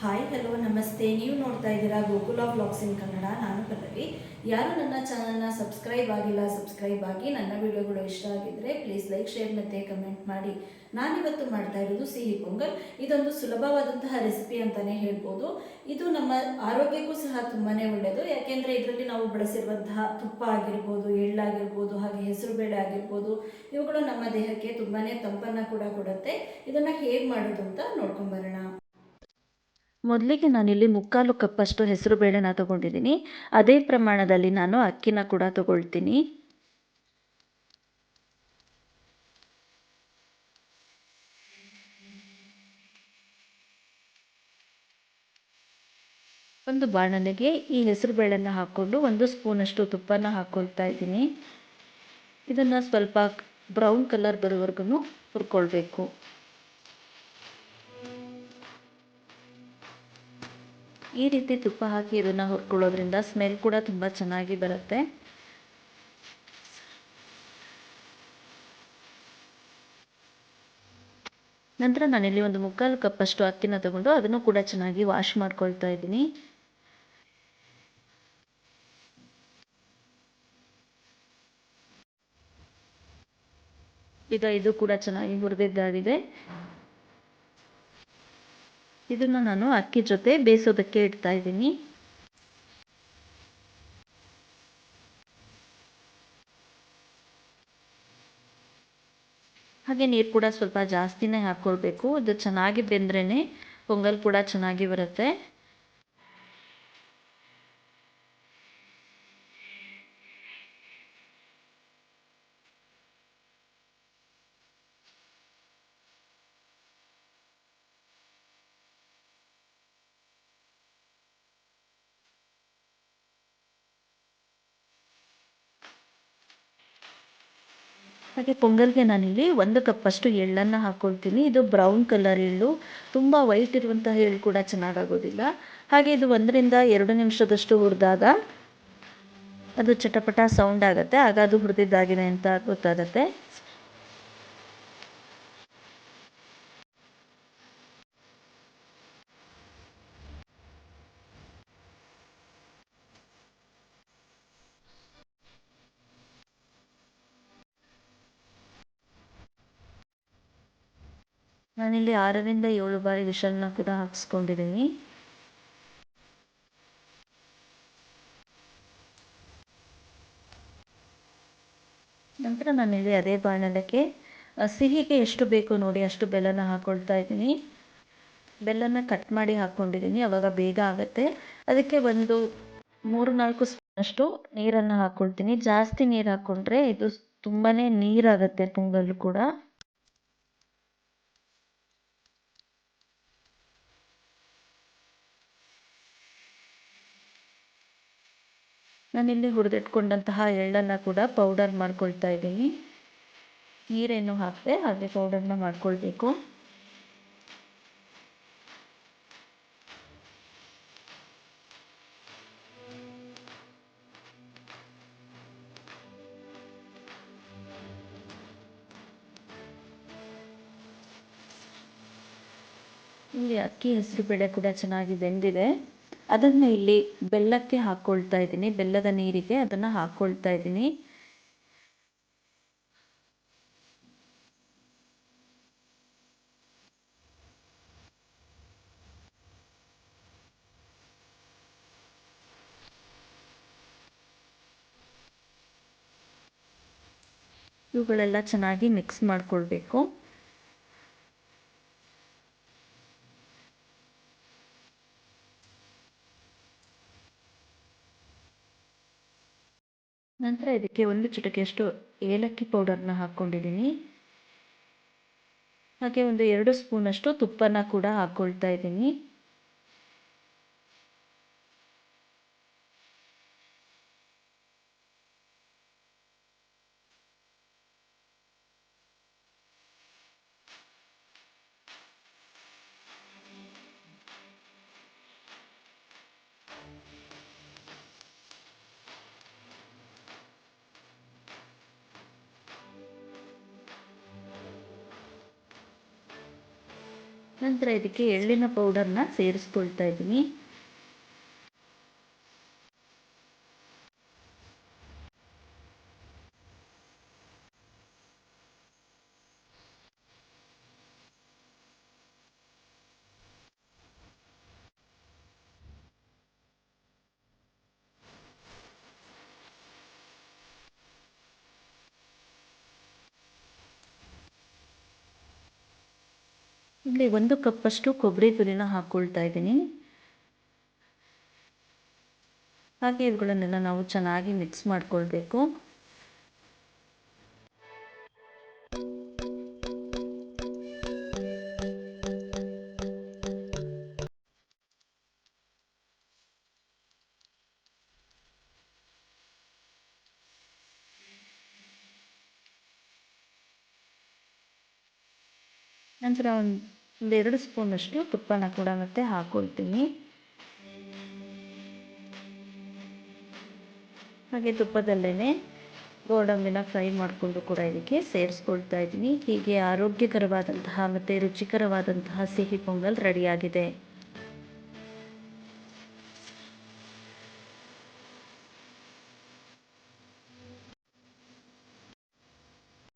Hi hello ನಮಸ್ತೆ ನೀವು ನೋಡ್ತಾ ಇದ್ದೀರಾ ಗೋಕುಲ ಬ್ಲಾಗ್ಸ್ ಇನ್ ಕನ್ನಡ ನಾನು ಪಲ್ಲವಿ. ಯಾರು ನನ್ನ ಚಾನಲ್ನ ಸಬ್ಸ್ಕ್ರೈಬ್ ಆಗಿಲ್ಲ ಸಬ್ಸ್ಕ್ರೈಬ್ ಆಗಿ ನನ್ನ ವಿಡಿಯೋಗಳು ಇಷ್ಟ ಆಗಿದ್ರೆ ಪ್ಲೀಸ್ ಲೈಕ್ ಶೇರ್ ಮತ್ತು ಕಮೆಂಟ್ ಮಾಡಿ. ನಾನಿವತ್ತು ಮಾಡ್ತಾ ಇರೋದು ಸಿಹಿ ಪೊಂಗಲ್. ಇದೊಂದು ಸುಲಭವಾದಂತಹ ರೆಸಿಪಿ ಅಂತಲೇ ಹೇಳ್ಬೋದು. ಇದು ನಮ್ಮ ಆರೋಗ್ಯಕ್ಕೂ ಸಹ ತುಂಬಾ ಒಳ್ಳೆಯದು ಯಾಕೆಂದರೆ ಇದರಲ್ಲಿ ನಾವು ಬಳಸಿರುವಂತಹ ತುಪ್ಪ ಆಗಿರ್ಬೋದು, ಎಳ್ಳಾಗಿರ್ಬೋದು, ಹಾಗೆ ಹೆಸರುಬೇಳೆ ಆಗಿರ್ಬೋದು, ಇವುಗಳು ನಮ್ಮ ದೇಹಕ್ಕೆ ತುಂಬಾ ತಂಪನ್ನು ಕೂಡ ಕೊಡುತ್ತೆ. ಇದನ್ನು ಹೇಗೆ ಮಾಡೋದು ಅಂತ ನೋಡ್ಕೊಂಬರೋಣ ಮೊದಲಿಗೆ ನಾನಿಲ್ಲಿ ಮುಕ್ಕಾಲು ಕಪ್ಪಷ್ಟು ಹೆಸರು ಬೇಳೆನ ತೊಗೊಂಡಿದ್ದೀನಿ. ಅದೇ ಪ್ರಮಾಣದಲ್ಲಿ ನಾನು ಅಕ್ಕಿನ ಕೂಡ ತಗೊಳ್ತೀನಿ. ಒಂದು ಬಾಣಲೆಗೆ ಈ ಹೆಸರು ಬೇಳೆನ ಹಾಕ್ಕೊಂಡು ಒಂದು ಸ್ಪೂನಷ್ಟು ತುಪ್ಪನ ಹಾಕ್ಕೊಳ್ತಾ ಇದ್ದೀನಿ. ಇದನ್ನು ಸ್ವಲ್ಪ ಬ್ರೌನ್ ಕಲರ್ ಬರೋವರೆಗೂ ಹುರ್ಕೊಳ್ಬೇಕು. ಈ ರೀತಿ ತುಪ್ಪ ಹಾಕಿ ಇದನ್ನು ಹುರ್ಕೊಳ್ಳೋದ್ರಿಂದ ಸ್ಮೆಲ್ ಕೂಡ ತುಂಬ ಚೆನ್ನಾಗಿ ಬರುತ್ತೆ. ನಂತರ ನಾನಿಲ್ಲಿ ಒಂದು ಮುಕ್ಕಾಲು ಕಪ್ಪಷ್ಟು ಅಕ್ಕಿನ ತಗೊಂಡು ಅದನ್ನು ಕೂಡ ಚೆನ್ನಾಗಿ ವಾಶ್ ಮಾಡ್ಕೊಳ್ತಾ ಇದ್ದೀನಿ. ಈಗ ಇದು ಕೂಡ ಚೆನ್ನಾಗಿ ಹುರಿದಿದ್ದಾಗಿದೆ. ಇದನ್ನು ನಾನು ಅಕ್ಕಿ ಜೊತೆ ಬೇಯಿಸೋದಕ್ಕೆ ಇಡ್ತಾ ಇದ್ದೀನಿ. ಹಾಗೆ ನೀರು ಕೂಡ ಸ್ವಲ್ಪ ಜಾಸ್ತಿನೇ ಹಾಕ್ಕೊಳ್ಬೇಕು. ಇದು ಚೆನ್ನಾಗಿ ಬೆಂದ್ರೇ ಪೊಂಗಲ್ ಕೂಡ ಚೆನ್ನಾಗಿ ಬರುತ್ತೆ. ಹಾಗೆ ಪೊಂಗಲ್ಗೆ ನಾನಿಲ್ಲಿ ಒಂದು ಕಪ್ ಅಷ್ಟು ಎಳ್ಳನ್ನು ಹಾಕ್ಕೊಳ್ತೀನಿ ಇದು ಬ್ರೌನ್ ಕಲರ್ ಎಳ್ಳು. ತುಂಬ ವೈಟ್ ಇರುವಂತಹ ಎಳ್ಳು ಕೂಡ ಚೆನ್ನಾಗಾಗೋದಿಲ್ಲ. ಹಾಗೆ ಇದು ಒಂದರಿಂದ ಎರಡು ನಿಮಿಷದಷ್ಟು ಹುರಿದಾಗ ಅದು ಚಟಪಟ ಸೌಂಡ್ ಆಗುತ್ತೆ. ಆಗ ಅದು ಹುರಿದಿದ್ದಾಗಿದೆ ಅಂತ ಗೊತ್ತಾಗುತ್ತೆ. ನಾನಿಲ್ಲಿ ಆರರಿಂದ ಏಳು ಬಾರಿ ವಿಷಲ್ನ ಕೂಡ ಹಾಕ್ಸ್ಕೊಂಡಿದ್ದೀನಿ. ನಂತರ ನಾನಿಲ್ಲಿ ಅದೇ ಬಾಣಲಕ್ಕೆ ಸಿಹಿಗೆ ಎಷ್ಟು ಬೇಕು ನೋಡಿ ಅಷ್ಟು ಬೆಲ್ಲನ ಹಾಕ್ಕೊಳ್ತಾ ಇದ್ದೀನಿ. ಬೆಲ್ಲನ ಕಟ್ ಮಾಡಿ ಹಾಕ್ಕೊಂಡಿದ್ದೀನಿ, ಅವಾಗ ಬೇಗ ಆಗುತ್ತೆ. ಅದಕ್ಕೆ ಒಂದು ಮೂರು ನಾಲ್ಕು ಸ್ಪೂನಷ್ಟು ನೀರನ್ನು ಹಾಕ್ಕೊಳ್ತೀನಿ ಜಾಸ್ತಿ ನೀರು ಹಾಕ್ಕೊಂಡ್ರೆ ಇದು ತುಂಬಾ ನೀರಾಗುತ್ತೆ ಪೊಂಗಲ್ ಕೂಡ. ನಾನಿಲ್ಲಿ ಹುರಿದಿಟ್ಕೊಂಡಂತಹ ಎಳ್ಳನ್ನು ಕೂಡ ಪೌಡರ್ ಮಾಡ್ಕೊಳ್ತಾ ಇದ್ದೀನಿ. ನೀರೇನು ಹಾಕದೆ ಹಾಗೆ ಪೌಡರ್ನ ಮಾಡ್ಕೊಳ್ಬೇಕು. ಇಲ್ಲಿ ಅಕ್ಕಿ, ಹೆಸರು ಬೇಳೆ ಕೂಡ ಚೆನ್ನಾಗಿ ಬೆಂದಿದೆ. ಅದನ್ನು ಇಲ್ಲಿ ಬೆಲ್ಲಕ್ಕೆ ಹಾಕ್ಕೊಳ್ತಾ ಇದ್ದೀನಿ. ಬೆಲ್ಲದ ನೀರಿಗೆ ಅದನ್ನು ಹಾಕ್ಕೊಳ್ತಾ ಇದ್ದೀನಿ. ಇವುಗಳೆಲ್ಲ ಚೆನ್ನಾಗಿ ಮಿಕ್ಸ್ ಮಾಡಿಕೊಳ್ಬೇಕು. ನಂತರ ಇದಕ್ಕೆ ಒಂದು ಚಿಟಕೆಯಷ್ಟು ಏಲಕ್ಕಿ ಪೌಡರ್ನ ಹಾಕ್ಕೊಂಡಿದ್ದೀನಿ. ಹಾಗೆ ಒಂದು ಎರಡು ಸ್ಪೂನಷ್ಟು ತುಪ್ಪನ ಕೂಡ ಹಾಕ್ಕೊಳ್ತಾ ಇದ್ದೀನಿ. ನಂತರ ಇದಕ್ಕೆ ಎಳ್ಳಿನ ಪೌಡರನ್ನ ಸೇರಿಸ್ಕೊಳ್ತಾ ಇದ್ದೀನಿ. ಇಲ್ಲಿ ಒಂದು ಕಪ್ಪಷ್ಟು ಕೊಬ್ಬರಿ ತುರಿನ ಹಾಕ್ಕೊಳ್ತಾ ಇದ್ದೀನಿ. ಹಾಗೆ ಇವುಗಳನ್ನೆಲ್ಲ ನಾವು ಚೆನ್ನಾಗಿ ಮಿಕ್ಸ್ ಮಾಡ್ಕೊಳ್ಬೇಕು. ನಂತರ ಒಂದು ಒಂದೆರಡು ಸ್ಪೂನಷ್ಟು ತುಪ್ಪನ ಕೂಡ ಮತ್ತೆ ಹಾಕ್ಕೊಳ್ತೀನಿ ಹಾಗೆ ತುಪ್ಪದಲ್ಲೇ ಗೋಡಂಬಿನ ಫ್ರೈ ಮಾಡಿಕೊಂಡು ಕೂಡ ಇದಕ್ಕೆ ಸೇರಿಸ್ಕೊಳ್ತಾ ಇದ್ದೀನಿ. ಹೀಗೆ ಆರೋಗ್ಯಕರವಾದಂತಹ ಮತ್ತು ರುಚಿಕರವಾದಂತಹ ಸಿಹಿ ಪೊಂಗಲ್ ರೆಡಿಯಾಗಿದೆ.